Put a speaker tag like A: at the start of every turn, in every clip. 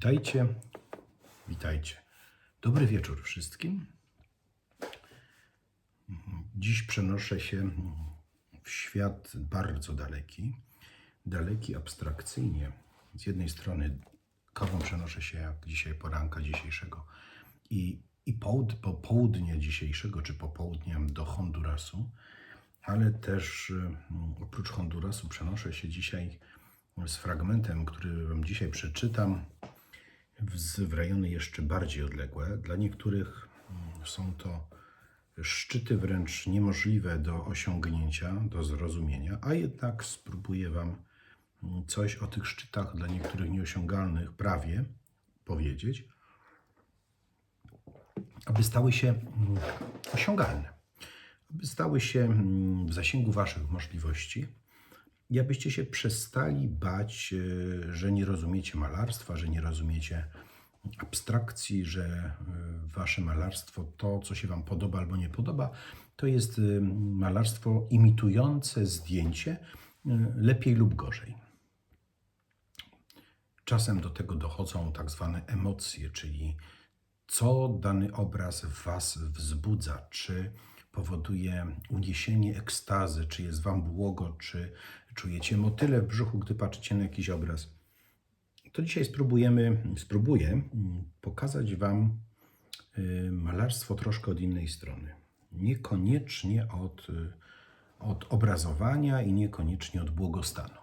A: Witajcie, witajcie. Dobry wieczór wszystkim. Dziś przenoszę się w świat bardzo daleki, daleki abstrakcyjnie. Z jednej strony kawą przenoszę się jak dzisiaj poranka dzisiejszego i, i połud, popołudnia dzisiejszego, czy popołudnia do Hondurasu, ale też mm, oprócz Hondurasu przenoszę się dzisiaj z fragmentem, który Wam dzisiaj przeczytam, w, rejony jeszcze bardziej odległe. Dla niektórych mm, są to szczyty wręcz niemożliwe do osiągnięcia, do zrozumienia, a jednak spróbuję Wam mm, coś o tych szczytach dla niektórych nieosiągalnych prawie powiedzieć, aby stały się mm, osiągalne, aby stały się w zasięgu Waszych możliwości i abyście się przestali bać, e, że nie rozumiecie malarstwa, że nie rozumiecie abstrakcji, że e, wasze malarstwo, to co się wam podoba albo nie podoba, to jest e, malarstwo imitujące zdjęcie lepiej lub gorzej. Czasem do tego dochodzą tak zwane emocje, czyli co dany obraz w was wzbudza, czy powoduje uniesienie ekstazy, czy jest wam błogo, czy czujecie motyle w brzuchu, gdy patrzycie na jakiś obraz. To dzisiaj spróbujemy, spróbuję mm, pokazać wam y, malarstwo troszkę od innej strony. Niekoniecznie od, y, od obrazowania i niekoniecznie od błogostanu.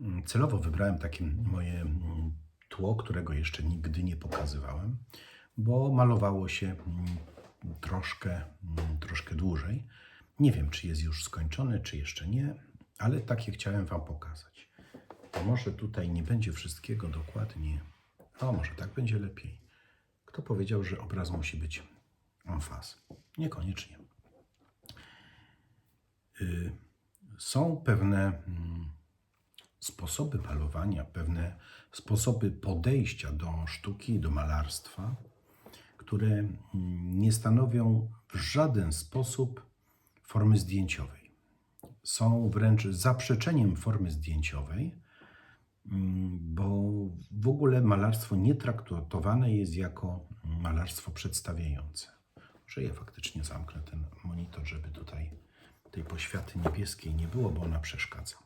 A: Mm, Celowo wybrałem takie moje mm, tło, którego jeszcze nigdy nie pokazywałem, bo malowało się troszkę, troszkę dłużej. Nie wiem, czy jest już skończone, czy jeszcze nie, ale takie chciałem Wam pokazać. Może tutaj nie będzie wszystkiego dokładnie, a może tak będzie lepiej. Kto powiedział, że obraz musi być en face? Niekoniecznie. Y, Są pewne mm, sposoby malowania, pewne sposoby podejścia do sztuki, do malarstwa, które mm, nie stanowią w żaden sposób formy zdjęciowej. Są wręcz zaprzeczeniem formy zdjęciowej, mm, bo w ogóle malarstwo nie traktowane jest jako malarstwo przedstawiające. Że ja faktycznie zamknę ten monitor, żeby tutaj tej poświaty niebieskiej nie było, bo ona przeszkadza.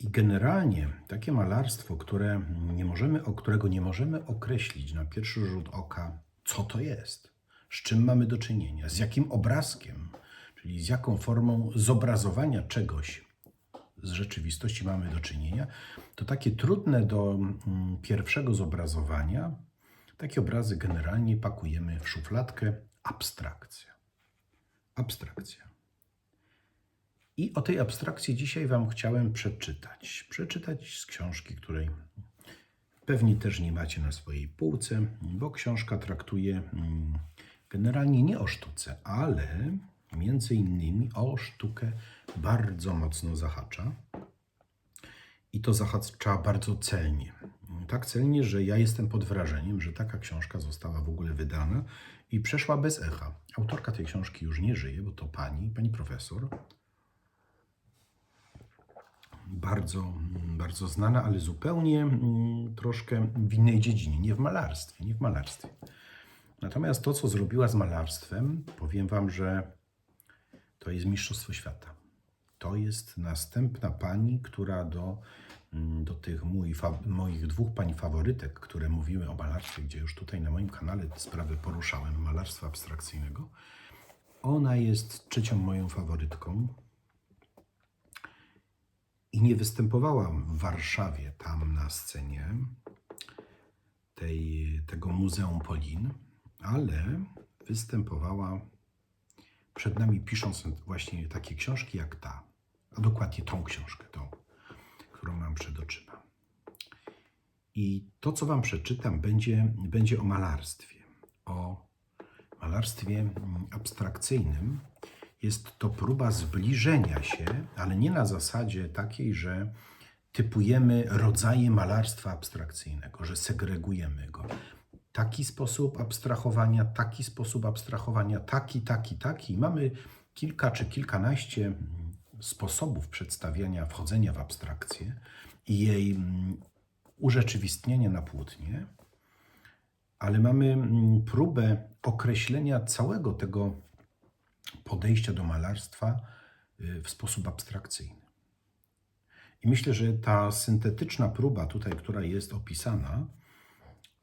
A: I generalnie takie malarstwo, które nie możemy, którego nie możemy określić na pierwszy rzut oka, co to jest, z czym mamy do czynienia, z jakim obrazkiem, czyli z jaką formą zobrazowania czegoś z rzeczywistości mamy do czynienia, to takie trudne do mm, pierwszego zobrazowania, takie obrazy generalnie pakujemy w szufladkę abstrakcja. Abstrakcja. I o tej abstrakcji dzisiaj Wam chciałem przeczytać. Przeczytać z książki, której pewnie też nie macie na swojej półce, bo książka traktuje mm, generalnie nie o sztuce, ale między innymi o sztukę bardzo mocno zahacza. I to zahacza bardzo celnie. Tak celnie, że ja jestem pod wrażeniem, że taka książka została w ogóle wydana i przeszła bez echa. Autorka tej książki już nie żyje, bo to pani, pani profesor, bardzo, bardzo znana, ale zupełnie mm, troszkę w innej dziedzinie, nie w malarstwie, nie w malarstwie. Natomiast to, co zrobiła z malarstwem, powiem Wam, że to jest Mistrzostwo Świata. To jest następna pani, która do, mm, do tych mój, fa, moich dwóch pań faworytek, które mówiły o malarstwie, gdzie już tutaj na moim kanale te sprawy poruszałem, malarstwa abstrakcyjnego, ona jest trzecią moją faworytką i nie występowałam w Warszawie, tam na scenie tej, tego Muzeum Polin, ale występowała przed nami, pisząc właśnie takie książki jak ta, a dokładnie tą książkę, tą, którą mam przed oczyma. I to, co Wam przeczytam, będzie, będzie o malarstwie, o malarstwie abstrakcyjnym, jest to próba zbliżenia się, ale nie na zasadzie takiej, że typujemy rodzaje malarstwa abstrakcyjnego, że segregujemy go. Taki sposób abstrahowania, taki sposób abstrahowania, taki, taki, taki. Mamy kilka czy kilkanaście sposobów przedstawiania, wchodzenia w abstrakcję i jej urzeczywistnienia na płótnie, ale mamy mm, próbę określenia całego tego podejścia do malarstwa y, w sposób abstrakcyjny. I myślę, że ta syntetyczna próba tutaj, która jest opisana,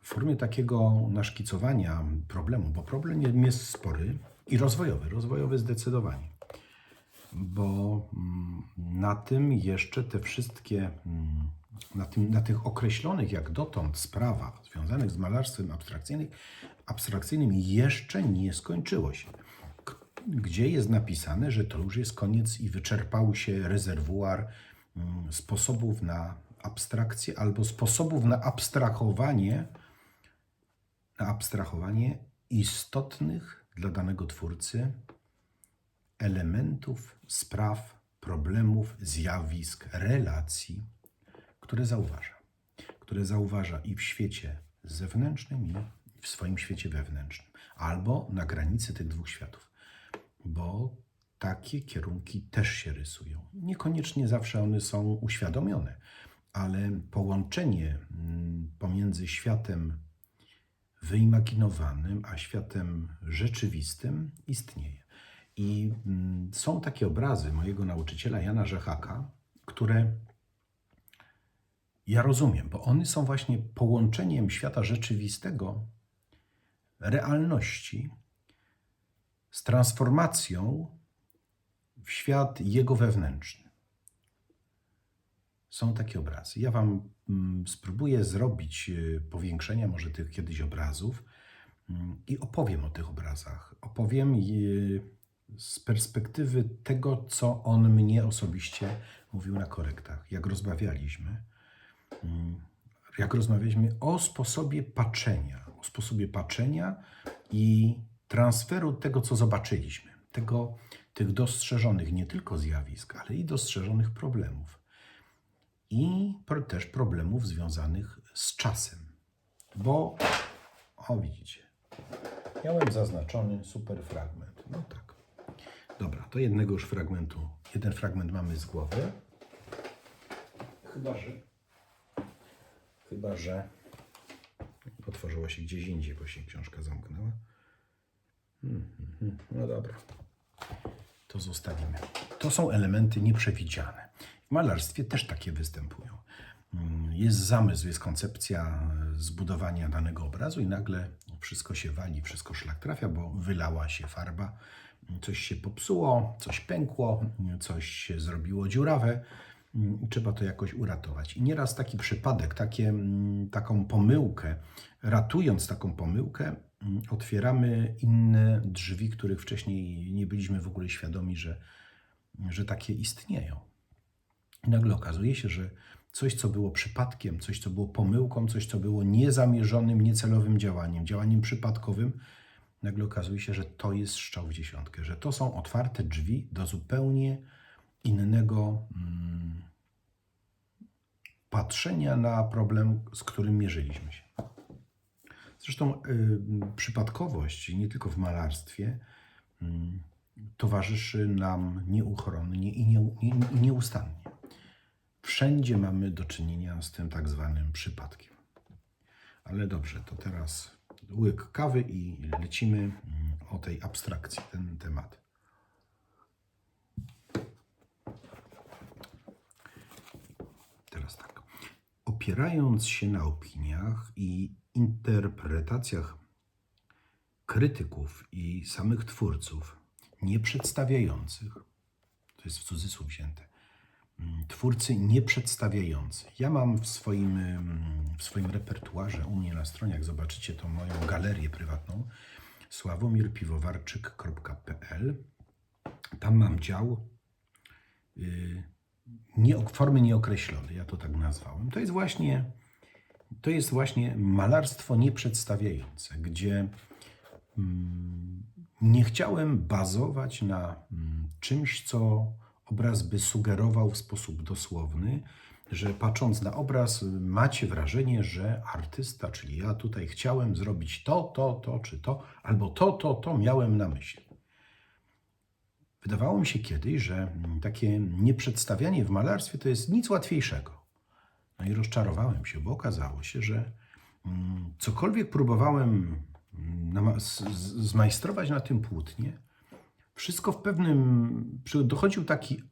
A: w formie takiego naszkicowania problemu, bo problem jest spory i rozwojowy, rozwojowy zdecydowanie. Bo mm, na tym jeszcze te wszystkie, mm, na, tym, na tych określonych jak dotąd sprawach związanych z malarstwem abstrakcyjnym, abstrakcyjnym jeszcze nie skończyło się. Gdzie jest napisane, że to już jest koniec i wyczerpał się rezerwuar mm, sposobów na abstrakcję albo sposobów na abstrahowanie na abstrahowanie istotnych dla danego twórcy elementów, spraw, problemów, zjawisk, relacji, które zauważa. Które zauważa i w świecie zewnętrznym, i w swoim świecie wewnętrznym, albo na granicy tych dwóch światów. Bo takie kierunki też się rysują. Niekoniecznie zawsze one są uświadomione, ale połączenie mm, pomiędzy światem wyimaginowanym, a światem rzeczywistym istnieje. I mm, są takie obrazy mojego nauczyciela Jana Rzechaka, które ja rozumiem, bo one są właśnie połączeniem świata rzeczywistego, realności, z transformacją w świat jego wewnętrzny. Są takie obrazy. Ja Wam mm, spróbuję zrobić y, powiększenia może tych kiedyś obrazów mm, i opowiem o tych obrazach. Opowiem y, z perspektywy tego, co on mnie osobiście mówił na korektach, jak rozmawialiśmy. Mm, Jak rozmawialiśmy o sposobie patrzenia, o sposobie patrzenia i transferu tego, co zobaczyliśmy, tego, tych dostrzeżonych nie tylko zjawisk, ale i dostrzeżonych problemów i też problemów związanych z czasem. Bo, o widzicie, miałem zaznaczony super fragment. No tak. Dobra, to jednego już fragmentu, jeden fragment mamy z głowy. Chyba, że, chyba, że otworzyło się gdzieś indziej, bo się książka zamknęła. No dobra to zostawimy. To są elementy nieprzewidziane. W malarstwie też takie występują. Mm, Jest zamysł, jest koncepcja zbudowania danego obrazu i nagle wszystko się wali, wszystko szlak trafia, bo wylała się farba, coś się popsuło, coś pękło, coś się zrobiło dziurawe mm, trzeba to jakoś uratować. I nieraz taki przypadek, takie, mm, taką pomyłkę, ratując taką pomyłkę, otwieramy inne drzwi, których wcześniej nie byliśmy w ogóle świadomi, że, że takie istnieją. I nagle okazuje się, że coś, co było przypadkiem, coś, co było pomyłką, coś, co było niezamierzonym, niecelowym działaniem, działaniem przypadkowym, nagle okazuje się, że to jest strzał w dziesiątkę, że to są otwarte drzwi do zupełnie innego mm, patrzenia na problem, z którym mierzyliśmy się. Zresztą y, przypadkowość, nie tylko w malarstwie, y, towarzyszy nam nieuchronnie i nie, nie, nieustannie. Wszędzie mamy do czynienia z tym tak zwanym przypadkiem. Ale dobrze, to teraz łyk kawy i lecimy mm, o tej abstrakcji, ten temat. Teraz tak. Opierając się na opiniach i interpretacjach krytyków i samych twórców, nie przedstawiających, to jest w cudzysłów wzięte, mm, twórcy nieprzedstawiający. Ja mam w swoim, mm, w swoim repertuarze, u mnie na stronie, jak zobaczycie, to moją galerię prywatną, sławomirpiwowarczyk.pl. Tam mam dział y, nie, formy nieokreślone, ja to tak nazwałem. To jest właśnie, to jest właśnie malarstwo nieprzedstawiające, gdzie mm, nie chciałem bazować na mm, czymś, co obraz by sugerował w sposób dosłowny, że patrząc na obraz macie wrażenie, że artysta, czyli ja tutaj chciałem zrobić to, to, to czy to, albo to, to, to miałem na myśli. Wydawało mi się kiedyś, że mm, takie nieprzedstawianie w malarstwie to jest nic łatwiejszego. No i rozczarowałem się, bo okazało się, że mm, cokolwiek próbowałem mm, zmajstrować na tym płótnie, wszystko w pewnym. Dochodził taki,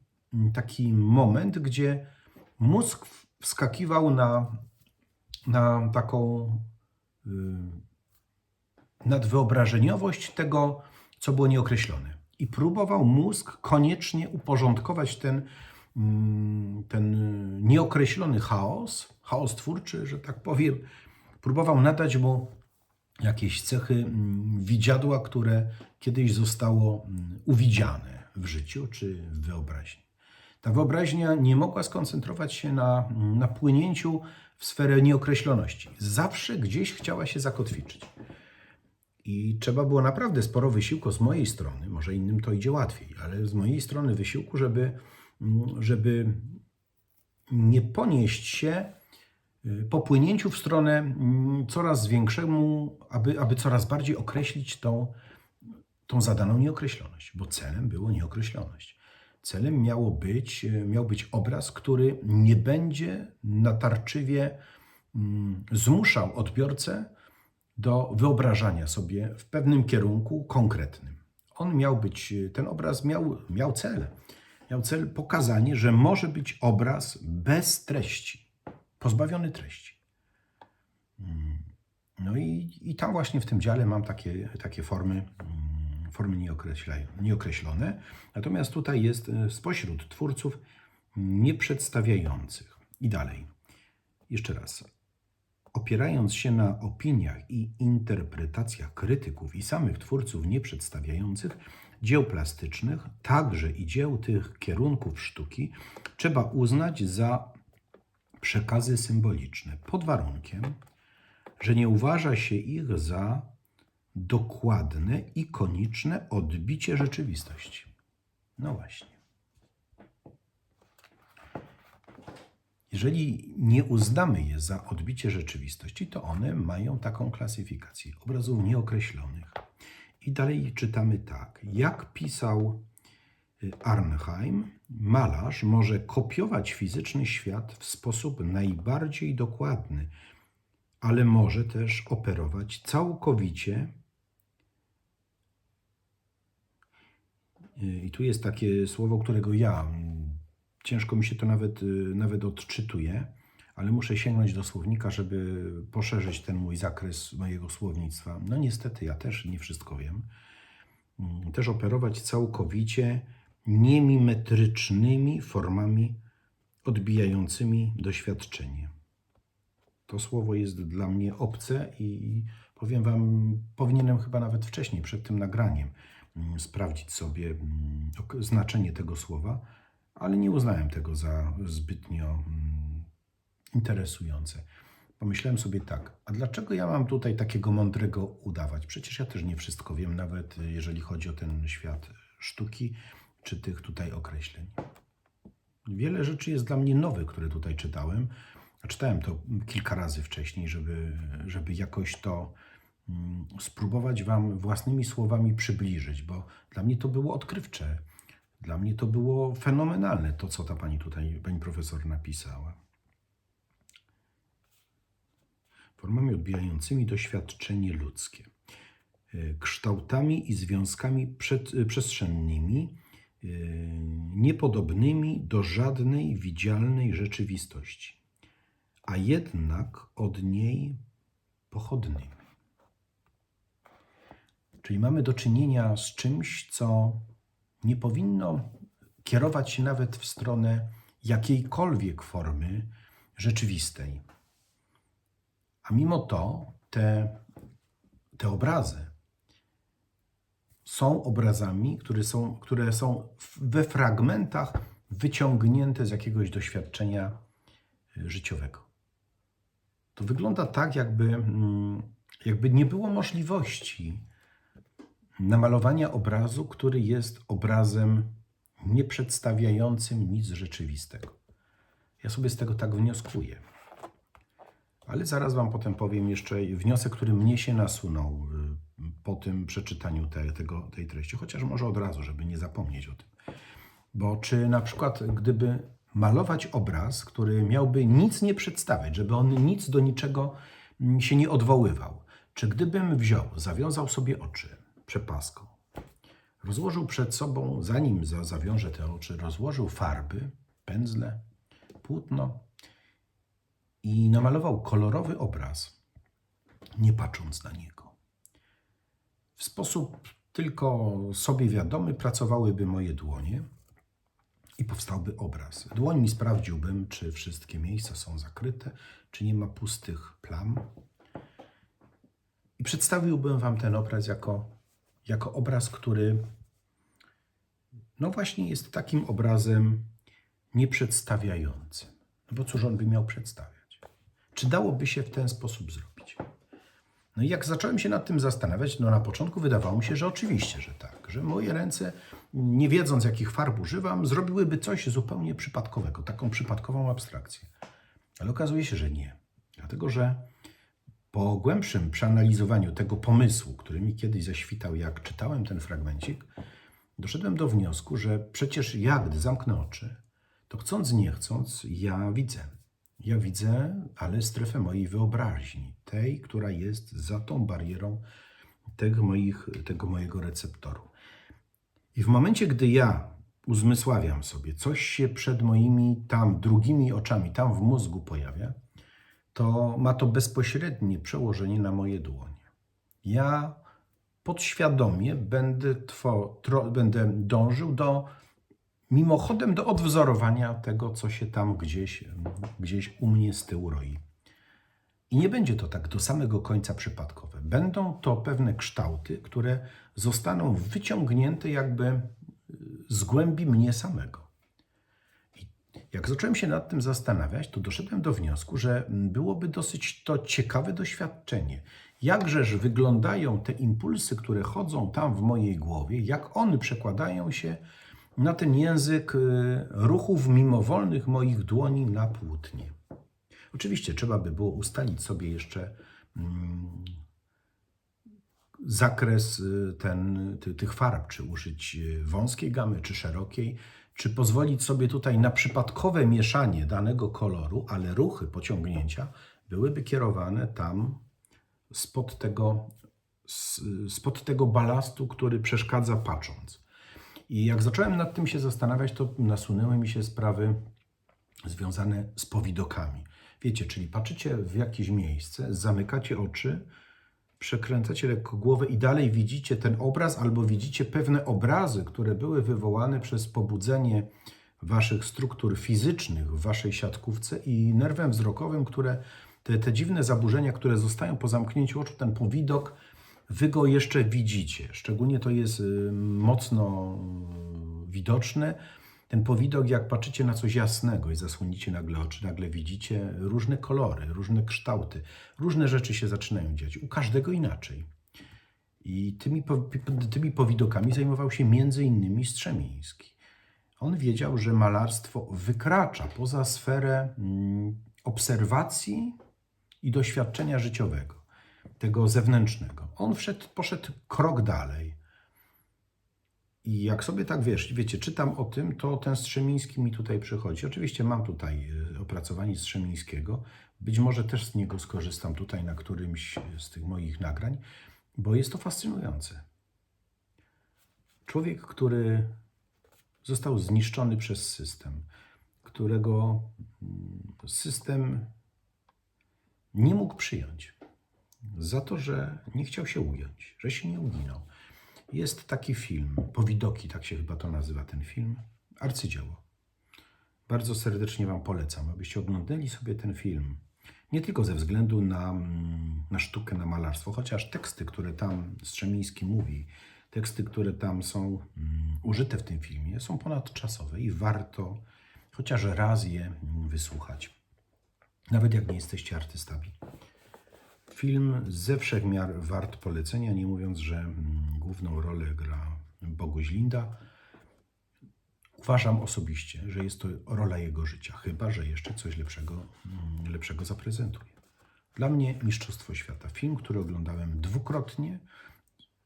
A: taki moment, gdzie mózg wskakiwał na, na taką y, nadwyobrażeniowość tego, co było nieokreślone. I próbował mózg koniecznie uporządkować ten, mm, ten nieokreślony chaos, chaos twórczy, że tak powiem. Próbował nadać mu jakieś cechy mm, widziadła, które kiedyś zostało mm, uwidziane w życiu czy w wyobraźni. Ta wyobraźnia nie mogła skoncentrować się na, na płynięciu w sferę nieokreśloności. Zawsze gdzieś chciała się zakotwiczyć. I trzeba było naprawdę sporo wysiłku z mojej strony, może innym to idzie łatwiej, ale z mojej strony wysiłku, żeby, mm, żeby nie ponieść się y, po płynięciu w stronę mm, coraz większemu, aby, aby coraz bardziej określić tą, tą zadaną nieokreśloność, bo celem było nieokreśloność. Celem miało być, y, miał być obraz, który nie będzie natarczywie mm, zmuszał odbiorcę do wyobrażania sobie w pewnym kierunku konkretnym. On miał być, ten obraz miał, miał cel. Miał cel pokazanie, że może być obraz bez treści, pozbawiony treści. Mm, No i, i tam właśnie w tym dziale mam takie, takie formy, mm, formy nieokreślone. Natomiast tutaj jest e, spośród twórców nieprzedstawiających. I dalej. Jeszcze raz. Opierając się na opiniach i interpretacjach krytyków i samych twórców nieprzedstawiających dzieł plastycznych, także i dzieł tych kierunków sztuki, trzeba uznać za przekazy symboliczne, pod warunkiem, że nie uważa się ich za dokładne, ikoniczne odbicie rzeczywistości. No właśnie. Jeżeli nie uznamy je za odbicie rzeczywistości, to one mają taką klasyfikację obrazów nieokreślonych. I dalej czytamy tak. Jak pisał y, Arnheim, malarz może kopiować fizyczny świat w sposób najbardziej dokładny, ale może też operować całkowicie. Y, I tu jest takie słowo, którego ja mm, ciężko mi się to nawet, y, nawet odczytuje, ale muszę sięgnąć do słownika, żeby poszerzyć ten mój zakres mojego słownictwa. No niestety, ja też nie wszystko wiem. Mm, Też operować całkowicie niemimetrycznymi formami odbijającymi doświadczenie. To słowo jest dla mnie obce i powiem Wam, powinienem chyba nawet wcześniej, przed tym nagraniem, mm, sprawdzić sobie mm, znaczenie tego słowa, ale nie uznałem tego za zbytnio interesujące. Pomyślałem sobie tak, a dlaczego ja mam tutaj takiego mądrego udawać? Przecież ja też nie wszystko wiem, nawet jeżeli chodzi o ten świat sztuki czy tych tutaj określeń. Wiele rzeczy jest dla mnie nowych, które tutaj czytałem. Czytałem to kilka razy wcześniej, żeby, żeby jakoś to mm, spróbować Wam własnymi słowami przybliżyć, bo dla mnie to było odkrywcze. Dla mnie to było fenomenalne, to co ta pani tutaj, pani profesor napisała. Formami odbijającymi doświadczenie ludzkie, y, kształtami i związkami przed, y, przestrzennymi, y, niepodobnymi do żadnej widzialnej rzeczywistości, a jednak od niej pochodnymi. Czyli mamy do czynienia z czymś, co nie powinno kierować się nawet w stronę jakiejkolwiek formy rzeczywistej. A mimo to te, te obrazy są obrazami, które są, które są we fragmentach wyciągnięte z jakiegoś doświadczenia y, życiowego. To wygląda tak, jakby, mm, jakby nie było możliwości namalowania obrazu, który jest obrazem nieprzedstawiającym nic rzeczywistego. Ja sobie z tego tak wnioskuję. Ale zaraz Wam potem powiem jeszcze wniosek, który mnie się nasunął y, po tym przeczytaniu te, tego, tej treści, chociaż może od razu, żeby nie zapomnieć o tym. Bo czy na przykład, gdyby malować obraz, który miałby nic nie przedstawiać, żeby on nic do niczego mm, się nie odwoływał. Czy gdybym wziął, zawiązał sobie oczy przepaską, rozłożył przed sobą, zanim za- zawiąże te oczy, rozłożył farby, pędzle, płótno i namalował kolorowy obraz, nie patrząc na niego. W sposób tylko sobie wiadomy pracowałyby moje dłonie i powstałby obraz. Dłońmi sprawdziłbym, czy wszystkie miejsca są zakryte, czy nie ma pustych plam. I przedstawiłbym Wam ten obraz jako, jako obraz, który no właśnie jest takim obrazem nieprzedstawiającym. No bo cóż on by miał przedstawiać? Czy dałoby się w ten sposób zrobić? No i jak zacząłem się nad tym zastanawiać, no na początku wydawało mi się, że oczywiście, że tak, że moje ręce, nie wiedząc jakich farb używam, zrobiłyby coś zupełnie przypadkowego, taką przypadkową abstrakcję. Ale okazuje się, że nie. Dlatego, że po głębszym przeanalizowaniu tego pomysłu, który mi kiedyś zaświtał, jak czytałem ten fragmencik, doszedłem do wniosku, że przecież ja, gdy zamknę oczy, to chcąc, nie chcąc, ja widzę. Ja widzę, ale strefę mojej wyobraźni, tej, która jest za tą barierą tego, moich, tego mojego receptoru. I w momencie, gdy ja uzmysławiam sobie, coś się przed moimi tam drugimi oczami, tam w mózgu pojawia, to ma to bezpośrednie przełożenie na moje dłonie. Ja podświadomie będę, tro, będę dążył do mimochodem do odwzorowania tego, co się tam gdzieś, gdzieś u mnie z tyłu roi. I nie będzie to tak do samego końca przypadkowe. Będą to pewne kształty, które zostaną wyciągnięte jakby z głębi mnie samego. I jak zacząłem się nad tym zastanawiać, to doszedłem do wniosku, że byłoby dosyć to ciekawe doświadczenie. Jakżeż wyglądają te impulsy, które chodzą tam w mojej głowie, jak one przekładają się na ten język y, ruchów mimowolnych moich dłoni na płótnie. Oczywiście trzeba by było ustalić sobie jeszcze mm, zakres y, ten, ty, tych farb, czy użyć y, wąskiej gamy, czy szerokiej, czy pozwolić sobie tutaj na przypadkowe mieszanie danego koloru, ale ruchy pociągnięcia byłyby kierowane tam spod tego, spod tego balastu, który przeszkadza patrząc. I jak zacząłem nad tym się zastanawiać, to nasunęły mi się sprawy związane z powidokami. Wiecie, czyli patrzycie w jakieś miejsce, zamykacie oczy, przekręcacie lekko głowę i dalej widzicie ten obraz, albo widzicie pewne obrazy, które były wywołane przez pobudzenie waszych struktur fizycznych w waszej siatkówce i nerwem wzrokowym, które te, te dziwne zaburzenia, które zostają po zamknięciu oczu, ten powidok, wy go jeszcze widzicie. Szczególnie to jest y, mocno y, widoczne. Ten powidok, jak patrzycie na coś jasnego i zasłonicie nagle oczy, nagle widzicie różne kolory, różne kształty, różne rzeczy się zaczynają dziać. U każdego inaczej. I tymi, tymi powidokami zajmował się między innymi Strzemiński. On wiedział, że malarstwo wykracza poza sferę mm, obserwacji i doświadczenia życiowego, tego zewnętrznego. On wszedł, poszedł krok dalej. I jak sobie tak wiesz, wiecie, czytam o tym, to ten Strzemiński mi tutaj przychodzi. Oczywiście mam tutaj y, opracowanie Strzemińskiego. Być może też z niego skorzystam tutaj na którymś z tych moich nagrań, bo jest to fascynujące. Człowiek, który został zniszczony przez system, którego mm, system nie mógł przyjąć za to, że nie chciał się ugiąć, że się nie uginął. Jest taki film, Powidoki, tak się chyba to nazywa ten film, arcydzieło. Bardzo serdecznie Wam polecam, abyście oglądali sobie ten film. Nie tylko ze względu na, mm, na sztukę, na malarstwo, chociaż teksty, które tam Strzemiński mówi, teksty, które tam są mm, użyte w tym filmie, są ponadczasowe i warto chociaż raz je mm, wysłuchać. Nawet jak nie jesteście artystami. Film ze wszech miar wart polecenia, nie mówiąc, że mm, główną rolę gra Boguś Linda. Uważam osobiście, że jest to rola jego życia, chyba że jeszcze coś lepszego, mm, lepszego zaprezentuje. Dla mnie Mistrzostwo Świata. Film, który oglądałem dwukrotnie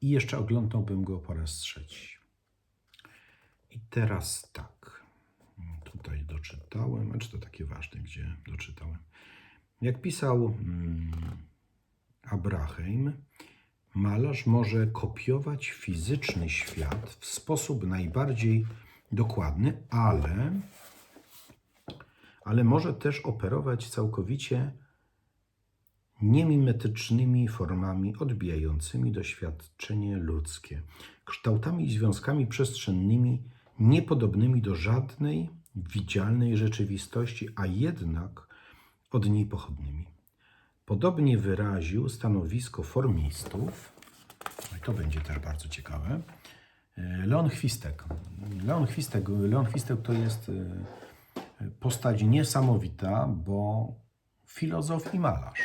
A: i jeszcze oglądałbym go po raz trzeci. I teraz tak. Tutaj do doczytałem, a czy to takie ważne, gdzie doczytałem. Jak pisał mm, Abraham, malarz może kopiować fizyczny świat w sposób najbardziej dokładny, ale, ale może też operować całkowicie niemimetycznymi formami odbijającymi doświadczenie ludzkie, kształtami i związkami przestrzennymi niepodobnymi do żadnej widzialnej rzeczywistości, a jednak od niej pochodnymi. Podobnie wyraził stanowisko formistów, no i to będzie też bardzo ciekawe, e, Leon Chwistek. Leon Chwistek, Leon Chwistek to jest e, postać niesamowita, bo filozof i malarz.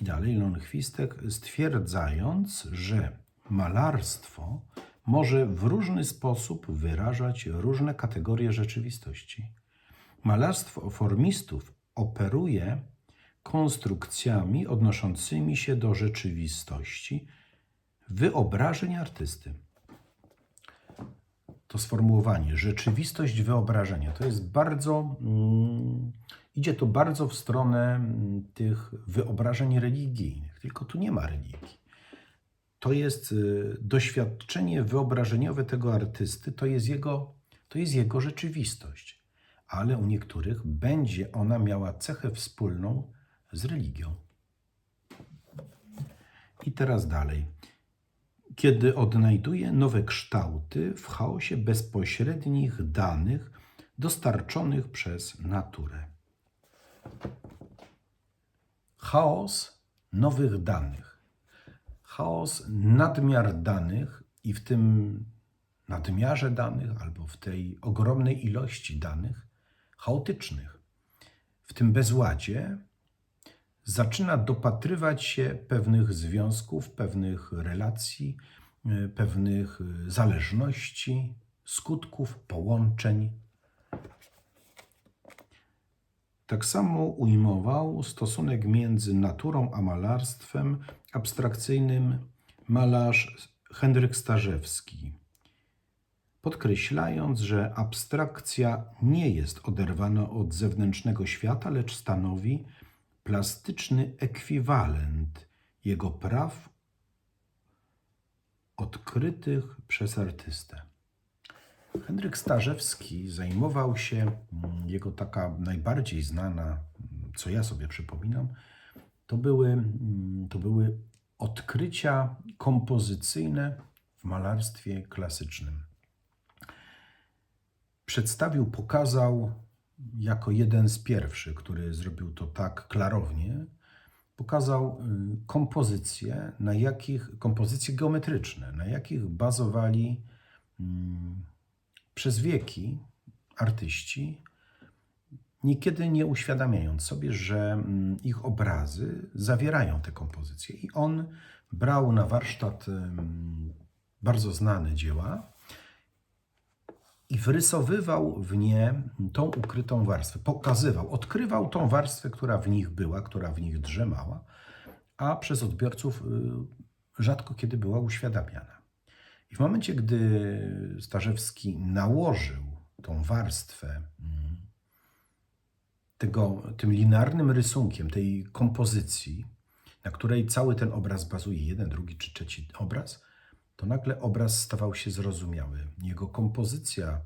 A: I dalej Leon Chwistek stwierdzając, że malarstwo może w różny sposób wyrażać różne kategorie rzeczywistości. Malarstwo formistów operuje konstrukcjami odnoszącymi się do rzeczywistości, wyobrażeń artysty. To sformułowanie rzeczywistość wyobrażenia to jest bardzo, mm, idzie to bardzo w stronę mm, tych wyobrażeń religijnych, tylko tu nie ma religii. To jest y, doświadczenie wyobrażeniowe tego artysty, to jest jego, to jest jego rzeczywistość ale u niektórych będzie ona miała cechę wspólną z religią. I teraz dalej. Kiedy odnajduje nowe kształty w chaosie bezpośrednich danych dostarczonych przez naturę. Chaos nowych danych. Chaos nadmiar danych i w tym nadmiarze danych albo w tej ogromnej ilości danych chaotycznych. W tym bezładzie zaczyna dopatrywać się pewnych związków, pewnych relacji, e, pewnych e, zależności, skutków, połączeń. Tak samo ujmował stosunek między naturą a malarstwem abstrakcyjnym malarz Henryk Starzewski podkreślając, że abstrakcja nie jest oderwana od zewnętrznego świata, lecz stanowi plastyczny ekwiwalent jego praw odkrytych przez artystę. Henryk Starzewski zajmował się, mm, jego taka najbardziej znana, co ja sobie przypominam, to były, mm, to były odkrycia kompozycyjne w malarstwie klasycznym przedstawił, pokazał jako jeden z pierwszych, który zrobił to tak klarownie, pokazał y, kompozycje, na jakich, kompozycje geometryczne, na jakich bazowali mm, przez wieki artyści, niekiedy nie uświadamiając sobie, że mm, ich obrazy zawierają te kompozycje. I on brał na warsztat bardzo znane dzieła, i wrysowywał w nie tą ukrytą warstwę, pokazywał, odkrywał tą warstwę, która w nich była, która w nich drzemała, a przez odbiorców y, rzadko kiedy była uświadamiana. I w momencie, gdy Starzewski nałożył tą warstwę mm, tego, tym linearnym rysunkiem, tej kompozycji, na której cały ten obraz bazuje, jeden, drugi czy trzeci obraz, to nagle obraz stawał się zrozumiały. Jego kompozycja,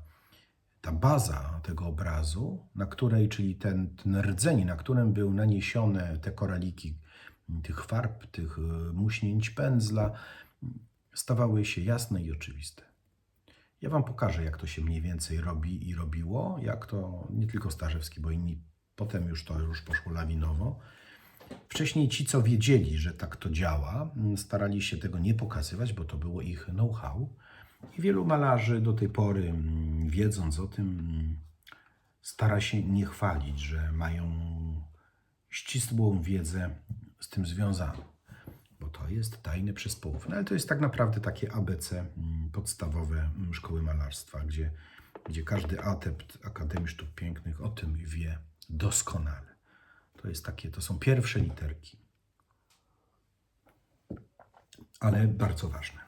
A: ta baza tego obrazu, na której, czyli ten, ten rdzeń, na którym były naniesione te koraliki tych farb, tych e, muśnięć pędzla, stawały się jasne i oczywiste. Ja Wam pokażę, jak to się mniej więcej robi i robiło, jak to nie tylko Starzewski, bo inni potem już to już poszło lawinowo. Wcześniej ci, co wiedzieli, że tak to działa, mm, starali się tego nie pokazywać, bo to było ich know-how. I wielu malarzy do tej pory, mm, wiedząc o tym, mm, stara się nie chwalić, że mają ścisłą wiedzę z tym związaną, bo to jest tajne przez połów. No ale to jest tak naprawdę takie ABC podstawowe szkoły malarstwa, gdzie, gdzie każdy adept Akademii Sztuk Pięknych o tym wie doskonale. To jest takie, to są pierwsze literki. Ale bardzo ważne.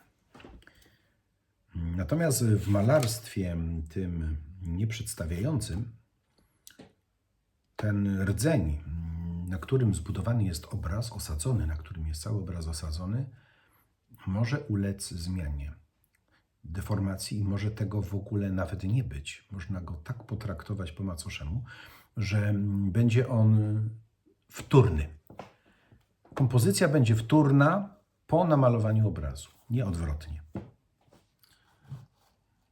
A: Natomiast w malarstwie tym nieprzedstawiającym ten rdzeń, na którym zbudowany jest obraz osadzony, na którym jest cały obraz osadzony, może ulec zmianie, deformacji i może tego w ogóle nawet nie być. Można go tak potraktować po macoszemu, że będzie on wtórny. Kompozycja będzie wtórna po namalowaniu obrazu, nie odwrotnie.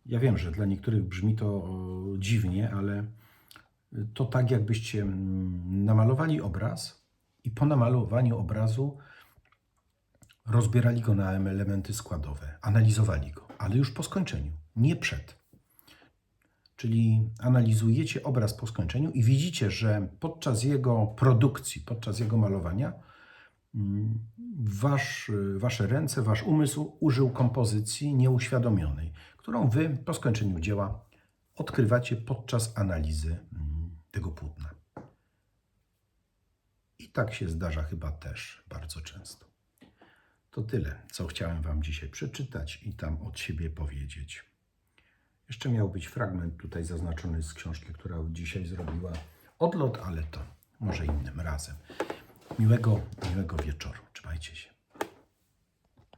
A: Ja wiem, że dla niektórych brzmi to dziwnie, ale to tak, jakbyście mm, namalowali obraz i po namalowaniu obrazu rozbierali go na elementy składowe, analizowali go, ale już po skończeniu, nie przed. Czyli analizujecie obraz po skończeniu i widzicie, że podczas jego produkcji, podczas jego malowania, mm, wasz, wasze ręce, wasz umysł użył kompozycji nieuświadomionej, którą wy po skończeniu dzieła odkrywacie podczas analizy mm, tego płótna. I tak się zdarza chyba też bardzo często. To tyle, co chciałem Wam dzisiaj przeczytać i tam od siebie powiedzieć. Jeszcze miał być fragment tutaj zaznaczony z książki, która dzisiaj zrobiła odlot, ale to może innym razem. Miłego, miłego wieczoru. Trzymajcie się.